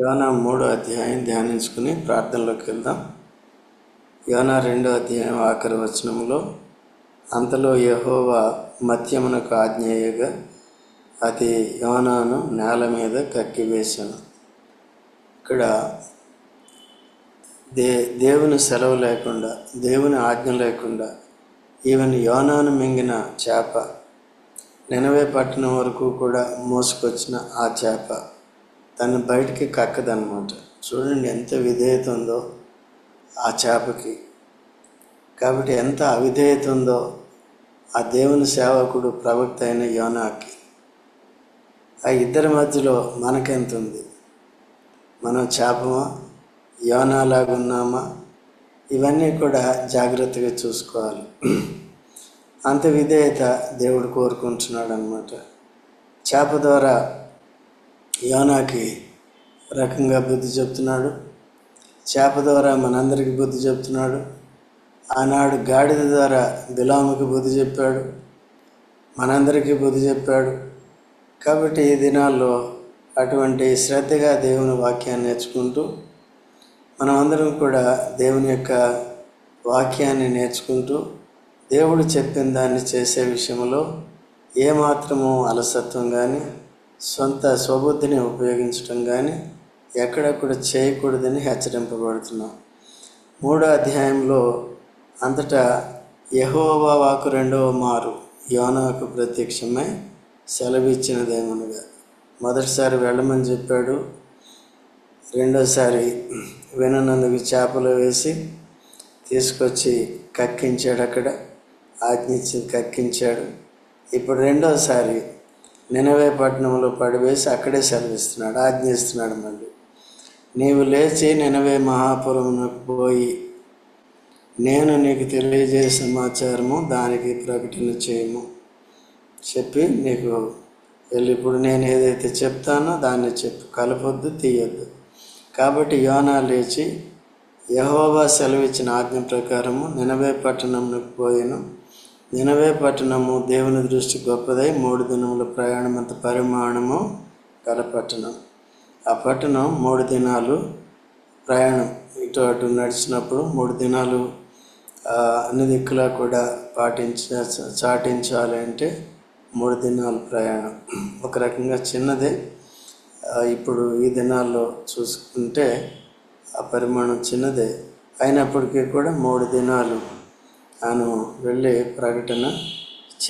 యోనా మూడో అధ్యాయం ధ్యానించుకుని ప్రార్థనలోకి వెళ్దాం. యోనా రెండో అధ్యాయం ఆఖరి వచనంలో అంతలో యహోవా మత్యమునకు ఆజ్ఞేయగా అది యోనాను నేల మీద కక్కివేశాను. ఇక్కడ దే దేవుని సెలవు లేకుండా దేవుని ఆజ్ఞ లేకుండా ఈవెన్ యోనాను మింగిన చేప నినవే పట్టణం వరకు కూడా మోసుకొచ్చిన ఆ చేప తను బయటికి కక్కదనమాట చూడండి ఎంత విధేయత ఉందో ఆ చేపకి. కాబట్టి ఎంత అవిధేయత ఉందో ఆ దేవుని సేవకుడు ప్రవక్త అయిన యోనాకి. ఆ ఇద్దరి మధ్యలో మనకెంత ఉంది? మనం చేపమా? యోనాలాగా ఉన్నామా ఇవన్నీ కూడా జాగ్రత్తగా చూసుకోవాలి. అంత విధేయత దేవుడు కోరుకుంటున్నాడు అనమాట చేప ద్వారా యోనాకి రకంగా బుద్ధి చెప్తున్నాడు. చేప ద్వారా మనందరికీ బుద్ధి చెప్తున్నాడు. ఆనాడు గాడిద ద్వారా బిలాముకి బుద్ధి చెప్పాడు. మనందరికీ బుద్ధి చెప్పాడు. కాబట్టి ఈ దినాల్లో అటువంటి శ్రద్ధగా దేవుని వాక్యాన్ని నేర్చుకుంటూ మనమందరం కూడా దేవుని యొక్క వాక్యాన్ని నేర్చుకుంటూ దేవుడు చెప్పిన దాన్ని చేసే విషయంలో ఏమాత్రము అలసత్వం కానీ సొంత స్వబుద్ధిని ఉపయోగించడం కానీ ఎక్కడెక్కడ చేయకూడదని హెచ్చరింపబడుతున్నాం. మూడో అధ్యాయంలో అంతటా యహోవా వాకు రెండవ మారు యోనాకు ప్రత్యక్షమై సెలవిచ్చినదేమనగా మొదటిసారి వెళ్ళమని చెప్పాడు. రెండోసారి విననందుకు చేపలు వేసి తీసుకొచ్చి కక్కించాడు అక్కడ ఆజ్ఞించి కక్కించాడు. ఇప్పుడు రెండోసారి నినవే పట్టణంలో పడివేసి అక్కడే సెలవిస్తున్నాడు ఆజ్ఞిస్తున్నాడు మళ్ళీ. నీవు లేచి నినవే మహాపురమునకు పోయి నేను నీకు తెలియజేసే సమాచారము దానికి ప్రకటన చేయము. చెప్పి నీకు వెళ్ళి ఇప్పుడు నేను ఏదైతే చెప్తానో దాన్ని చెప్పు కలపొద్దు తీయొద్దు. కాబట్టి యోనా లేచి యహోవా సెలవిచ్చిన ఆజ్ఞ ప్రకారము నినవే పట్టణంకు పోయాను. నినవే పట్టణము దేవుని దృష్టి గొప్పదై మూడు దినముల ప్రయాణమంత పరిమాణము గల పట్టణం. ఆ పట్టణం మూడు దినాలు ప్రయాణం. ఇటు అటు నడిచినప్పుడు మూడు దినాలు అన్ని దిక్కులా కూడా పాటించ చాటించాలి అంటే మూడు దినాల ప్రయాణం. ఒక రకంగా చిన్నదే. ఇప్పుడు ఈ దినాల్లో చూసుకుంటే ఆ పరిమాణం చిన్నదే. అయినప్పటికీ కూడా మూడు దినాలు తాను వెళ్ళి ప్రకటన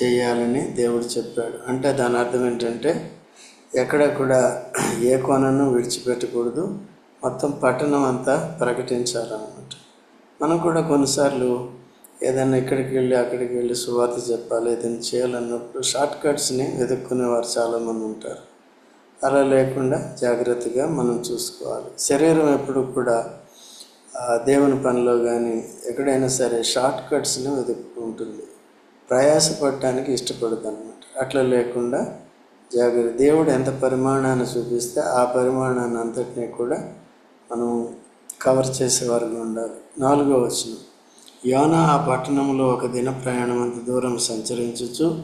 చేయాలని దేవుడు చెప్పాడు. అంటే దాని అర్థం ఏంటంటే ఎక్కడ కూడా ఏ కోణను విడిచిపెట్టకూడదు. మొత్తం పట్టణం అంతా ప్రకటించాలన్నమాట. మనం కూడా కొన్నిసార్లు ఏదైనా ఇక్కడికి వెళ్ళి అక్కడికి వెళ్ళి సువార్త చెప్పాలి ఏదైనా చేయాలన్నప్పుడు షార్ట్ కట్స్ని వెతుక్కునేవారు చాలామంది ఉంటారు. అలా లేకుండా జాగ్రత్తగా మనం చూసుకోవాలి. శరీరం ఎప్పుడు కూడా దేవుని పనిలో కానీ ఎక్కడైనా సరే షార్ట్ కట్స్ని వెతుక్కుంటుంది. ప్రయాసపడటానికి ఇష్టపడదు అనమాట అట్లా లేకుండా జాగ్రత్త దేవుడు ఎంత పరిమాణాన్ని చూపిస్తే ఆ పరిమాణాన్ని అంతటినీ కూడా మనం కవర్ చేసే వారిగా ఉండాలి. నాలుగో వచనం. యోనా ఆ పట్టణంలో ఒక దిన ప్రయాణం అంత దూరం సంచరించుచు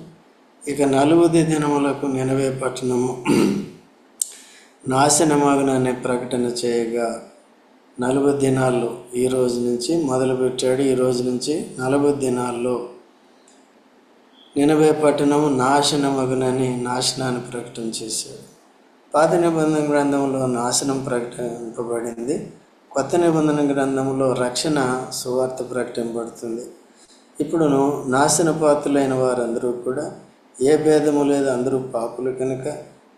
ఇక నలుగుది దినములకు నినవే పట్టణము. నాశనమగుననే ప్రకటన చేయగా నలభై దినాల్లో ఈ రోజు నుంచి మొదలుపెట్టాడు. ఈ రోజు నుంచి నలభై దినాల్లో నినభై పట్టణము నాశనమగునని నాశనాన్ని ప్రకటన చేశాడు. పాత నిబంధన గ్రంథంలో నాశనం ప్రకటింపబడింది. కొత్త నిబంధన గ్రంథంలో రక్షణ సువార్త ప్రకటింపబడుతుంది. ఇప్పుడును నాశన పాత్రులైన వారందరూ కూడా ఏ భేదము లేదు అందరూ పాపులు కనుక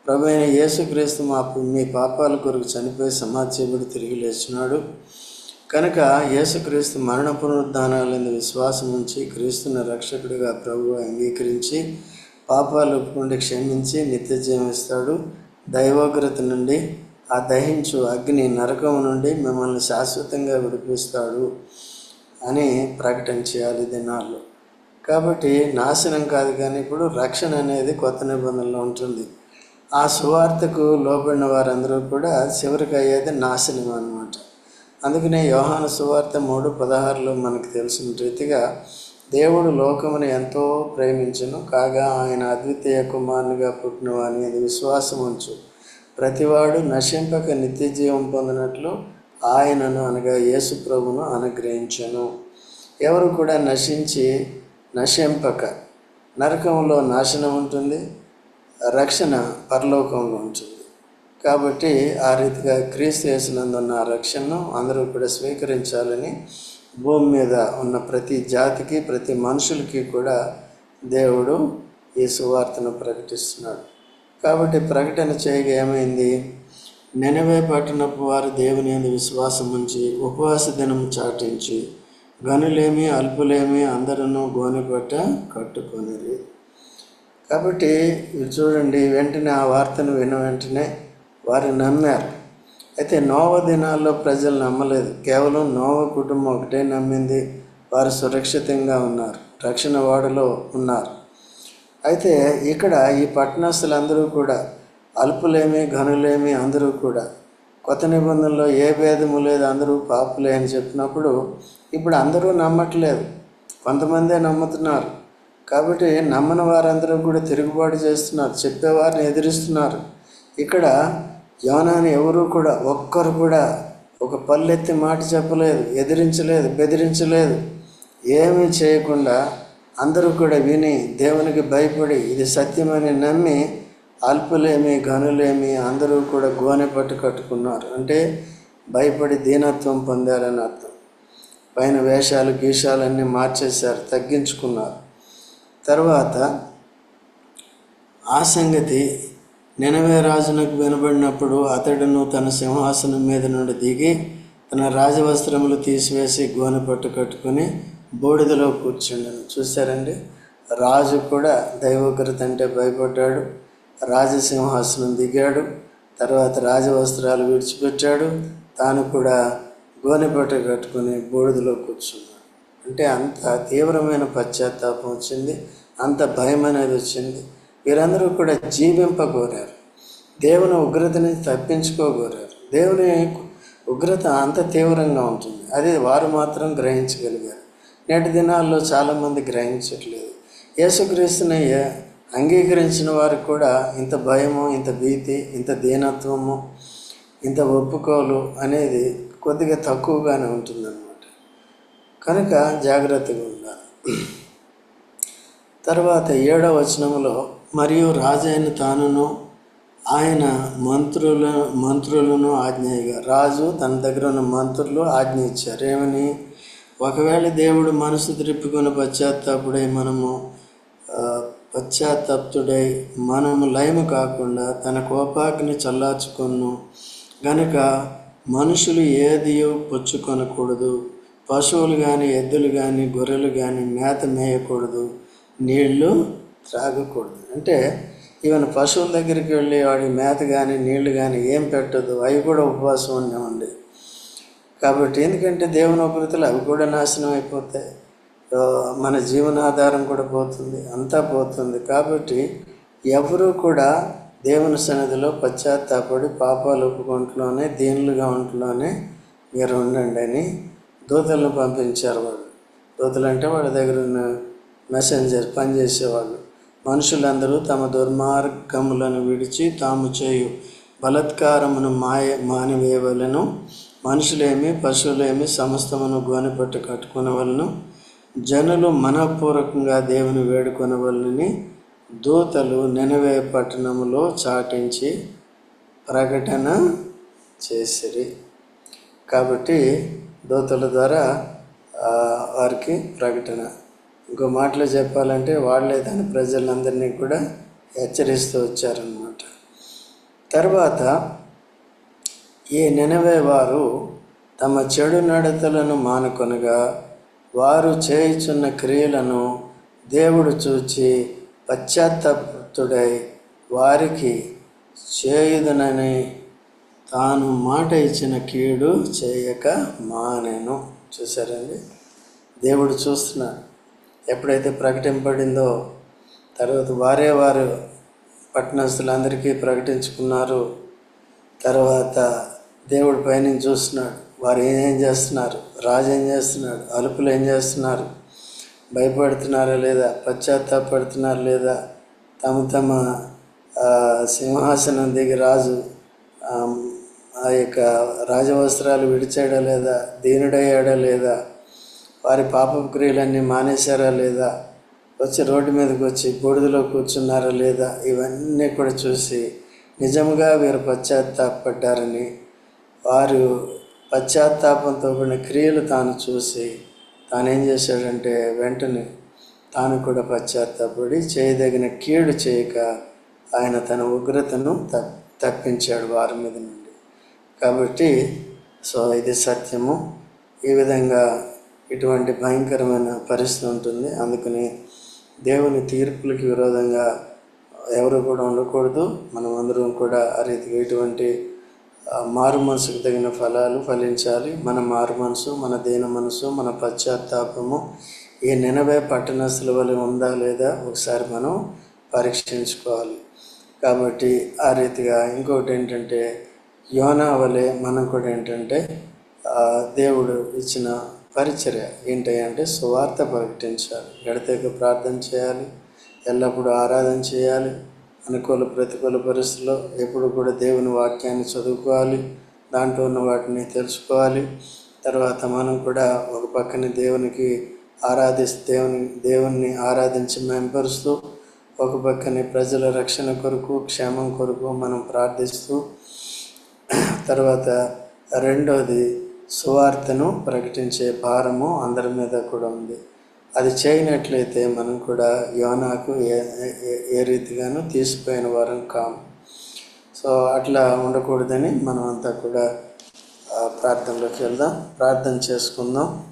ప్రభు అయిన యేసుక్రీస్తు మా మీ పాపాల కొరకు చనిపోయి సమాధ్యముడు తిరిగి లేచినాడు. కనుక యేసుక్రీస్తు మరణ పునరుద్ధానాలందు విశ్వాసం ఉంచి క్రీస్తుని రక్షకుడిగా ప్రభు అంగీకరించి పాపాలు ఒప్పుకుంటే క్షమించి నిత్య ఇస్తాడు. దైవోగ్రత నుండి ఆ దహించు అగ్ని నరకం నుండి మిమ్మల్ని శాశ్వతంగా విడిపిస్తాడు అని ప్రకటన చేయాలి దినాల్లో. కాబట్టి నాశనం కాదు కానీ ఇప్పుడు రక్షణ అనేది కొత్త నిబంధనలో ఉంటుంది. ఆ సువార్తకు లోబడిన వారందరూ కూడా చివరికి అయ్యేది నాశనం అనమాట అందుకనే యోహాన సువార్త మూడు పదహారులో మనకు తెలిసిన రీతిగా దేవుడు లోకమును ఎంతో ప్రేమించను కాగా ఆయన అద్వితీయ కుమారునిగా పుట్టిన వాని అది విశ్వాసం ఉంచు. ప్రతివాడు నశింపక నిత్య జీవం పొందినట్లు ఆయనను అనగా యేసు ప్రభును అనుగ్రహించను. ఎవరు కూడా నశించి నశింపక నరకంలో నాశనం ఉంటుంది రక్షణ పరలోకంలో ఉంటుంది. కాబట్టి ఆ రీతిగా క్రీస్తు చేసినందున్న ఆ రక్షణను అందరూ కూడా స్వీకరించాలని భూమి మీద ఉన్న ప్రతి జాతికి ప్రతి మనుషులకి కూడా దేవుడు ఈ సువార్తను ప్రకటిస్తున్నాడు. కాబట్టి ప్రకటన చేయగా ఏమైంది? నెనవే పట్టణపు వారు దేవుని విశ్వాసం ఉంచి ఉపవాస దినం చాటించి గనులేమి అల్పులేమి అందరూ గోనెపట్ట కట్టుకొనిరి. కాబట్టి చూడండి వెంటనే ఆ వార్తను విన్న వెంటనే వారు నమ్మారు. అయితే నోవ దినాల్లో ప్రజలు నమ్మలేదు. కేవలం నోవ కుటుంబం ఒకటే నమ్మింది. వారు సురక్షితంగా ఉన్నారు. రక్షణ వాడలో ఉన్నారు. అయితే ఇక్కడ ఈ పట్టణస్తులందరూ కూడా అల్పులేమి ఘనులేమి అందరూ కూడా కొత్త నిబంధనలో ఏ భేదము లేదు అందరూ పాపులే అని చెప్పినప్పుడు ఇప్పుడు అందరూ నమ్మట్లేదు. కొంతమందే నమ్ముతున్నారు. కాబట్టి నమ్మని వారందరూ కూడా తిరుగుబాటు చేస్తున్నారు చెప్పేవారిని ఎదిరిస్తున్నారు. ఇక్కడ యోనాని ఎవరు కూడా ఒక్కరు కూడా ఒక పల్లెత్తి మాట చెప్పలేదు ఎదిరించలేదు బెదిరించలేదు. ఏమీ చేయకుండా అందరూ కూడా విని దేవునికి భయపడి ఇది సత్యమని నమ్మి అల్పులేమి గనులేమి అందరూ కూడా గోనె పట్టు కట్టుకున్నారు. అంటే భయపడి దీనత్వం పొందారని అర్థం. పైన వేషాలు గీషాలన్నీ మార్చేశారు తగ్గించుకున్నారు. తర్వాత ఆ సంగతి నినవే రాజునకు వినబడినప్పుడు అతడును తన సింహాసనం మీద నుండి దిగి తన రాజవస్త్రములు తీసివేసి గోనె పట్టు కట్టుకుని బూడిదలో కూర్చుండను. చూశారండి? రాజు కూడా దైవోగ్రత అంటే భయపడ్డాడు. రాజసింహాసనం దిగాడు. తర్వాత రాజవస్త్రాలు విడిచిపెట్టాడు. తాను కూడా గోనెపట్ట కట్టుకుని బూడిదలో కూర్చున్నాడు. అంటే అంత తీవ్రమైన పశ్చాత్తాపం వచ్చింది. అంత భయం అనేది వచ్చింది. వీరందరూ కూడా జీవింపగోరారు దేవుని ఉగ్రత నుంచి తప్పించుకోగోరారు దేవుని ఉగ్రత అంత తీవ్రంగా ఉంటుంది. అది వారు మాత్రం గ్రహించగలిగారు. నేటి దినాల్లో చాలామంది గ్రహించట్లేదు. యేసుక్రీస్తుని అంగీకరించిన వారికి కూడా ఇంత భయము ఇంత భీతి ఇంత దీనత్వము ఇంత ఒప్పుకోలు అనేది కొద్దిగా తక్కువగానే ఉంటుందన్నమాట. కనుక జాగ్రత్తగా ఉండాలి. తర్వాత ఏడవ వచనంలో మరియు రాజైన తానును ఆయన మంత్రుల మంత్రులను ఆజ్ఞగా రాజు తన దగ్గర ఉన్న మంత్రులు ఆజ్ఞ ఇచ్చారు. ఏమని? ఒకవేళ దేవుడు మనసు త్రిప్పుకుని పశ్చాత్తాపుడై మనము ఆ, పశ్చాత్తాప్తుడై మనము లయము కాకుండా తన కోపాగ్ని చల్లార్చుకొను గనుక మనుషులు ఏదియో పుచ్చుకొనకూడదు. పశువులు కానీ ఎద్దులు కానీ గొర్రెలు కానీ మేత మేయకూడదు. నీళ్ళు త్రాగకూడదు. అంటే ఈవెన్ పశువుల దగ్గరికి వెళ్ళి వాడి మేత కానీ నీళ్ళు కానీ ఏం పెట్టదు. అవి కూడా ఉపవాసం ఉండేవండి కాబట్టి ఎందుకంటే దేవుని ఉపరితలు అవి కూడా నాశనం అయిపోతాయి. మన జీవనాధారం కూడా పోతుంది. అంతా పోతుంది. కాబట్టి ఎవరు కూడా దేవుని సన్నిధిలో పశ్చాత్తాపడి పాపాలు ఒప్పుకుంటలోనే దీనులుగా ఉంటలోనే మీరు ఉండండి అని దూతలను పంపించారు వాళ్ళు. దూతలు అంటే వాళ్ళ దగ్గర ఉన్న మెసెంజర్ పనిచేసేవాళ్ళు. మనుషులందరూ తమ దుర్మార్గములను విడిచి తాము చేయు బలత్కారమును మాయ మానివేవలను మనుషులేమి పశువులేమి సమస్తమును గోనెపట్టు కట్టుకునవలను. జనులు మనపూర్వకంగా దేవుని వేడుకొనవలని దూతలు నెనవే పట్టణములో చాటించి ప్రకటన చేసిరి. కాబట్టి దూతల ద్వారా వారికి ప్రకటన ఇంకో మాటలో చెప్పాలంటే వాళ్ళే దాని ప్రజలందరినీ కూడా హెచ్చరిస్తూ వచ్చారనమాట తర్వాత ఈ నెనవే వారు తమ చెడు నడతలను మానుకొనగా వారు చేయుచున్న క్రియలను దేవుడు చూచి పశ్చాత్తాపుడై వారికి చేయుదనని తాను మాట ఇచ్చిన కీడు చేయక మానెను. చూసారండి దేవుడు చూస్తున్నాడు. ఎప్పుడైతే ప్రకటింపబడిందో తర్వాత వారే వారు పట్టణస్తులందరికీ ప్రకటించుకున్నారు. తర్వాత దేవుడు పైనుంచి చూస్తున్నాడు. వారు ఏం చేస్తున్నారు? రాజు ఏం చేస్తున్నాడు? అలుపులు ఏం చేస్తున్నారు? భయపడుతున్నారా లేదా? పశ్చాత్తాపడుతున్నారా లేదా? తమ తమ సింహాసనం దిగి రాజు ఆ యొక్క రాజవస్త్రాలు విడిచాడా లేదా? దీనుడయ్యాడా లేదా? వారి పాప క్రియలన్నీ మానేశారా లేదా? వచ్చి రోడ్డు మీదకి వచ్చి బూడిదలో కూర్చున్నారా లేదా? ఇవన్నీ కూడా చూసి నిజంగా వీరు పశ్చాత్తాపడ్డారని వారు పశ్చాత్తాపంతో కూడిన క్రియలు తాను చూసి తానేం చేశాడంటే వెంటనే తాను కూడా పశ్చాత్తాపడి చేయదగిన కీడు చేయక ఆయన తన ఉగ్రతను తప్ తప్పించాడు వారి మీద నుండి. కాబట్టి సో ఇది సత్యము. ఈ విధంగా ఇటువంటి భయంకరమైన పరిస్థితి ఉంటుంది. అందుకని దేవుని తీర్పులకి విరోధంగా ఎవరు కూడా ఉండకూడదు. మనం అందరం కూడా ఆ రీతిగా ఇటువంటి మారు మనసుకు తగిన ఫలాలు ఫలించాలి. మన మారు మనసు మన దీన మనసు మన పశ్చాత్తాపము ఈ నినవే పట్టణస్థుల వల్ల ఉందా లేదా ఒకసారి మనం పరీక్షించుకోవాలి. కాబట్టి ఆ రీతిగా ఇంకొకటి ఏంటంటే యోనా వలె మనం కూడా ఏంటంటే దేవుడు ఇచ్చిన పరిచర్య ఏంటి అంటే సువార్త ప్రకటించాలి. గడితేకు ప్రార్థన చేయాలి. ఎల్లప్పుడూ ఆరాధన చేయాలి. అనుకూల ప్రతికూల పరిస్థితుల్లో ఎప్పుడు కూడా దేవుని వాక్యాన్ని చదువుకోవాలి. దాంట్లో ఉన్న వాటిని తెలుసుకోవాలి. తర్వాత మనం కూడా ఒక పక్కన దేవునికి ఆరాధిస్తూ దేవుని దేవుణ్ణి ఆరాధించి మెంపరుస్తూ ఒక పక్కనే ప్రజల రక్షణ కొరకు క్షేమం కొరకు మనం ప్రార్థిస్తూ తర్వాత రెండోది సువార్తను ప్రకటించే భారము అందరి మీద కూడా ఉంది. అది చేయనట్లయితే మనం కూడా యోనాకు ఏ ఏ- రీతిగానూ తీసిపోయిన వారం కాము. సో అట్లా ఉండకూడదని మనం అంతా కూడా ప్రార్థనలోకి వెళ్దాం. ప్రార్థన చేసుకుందాం.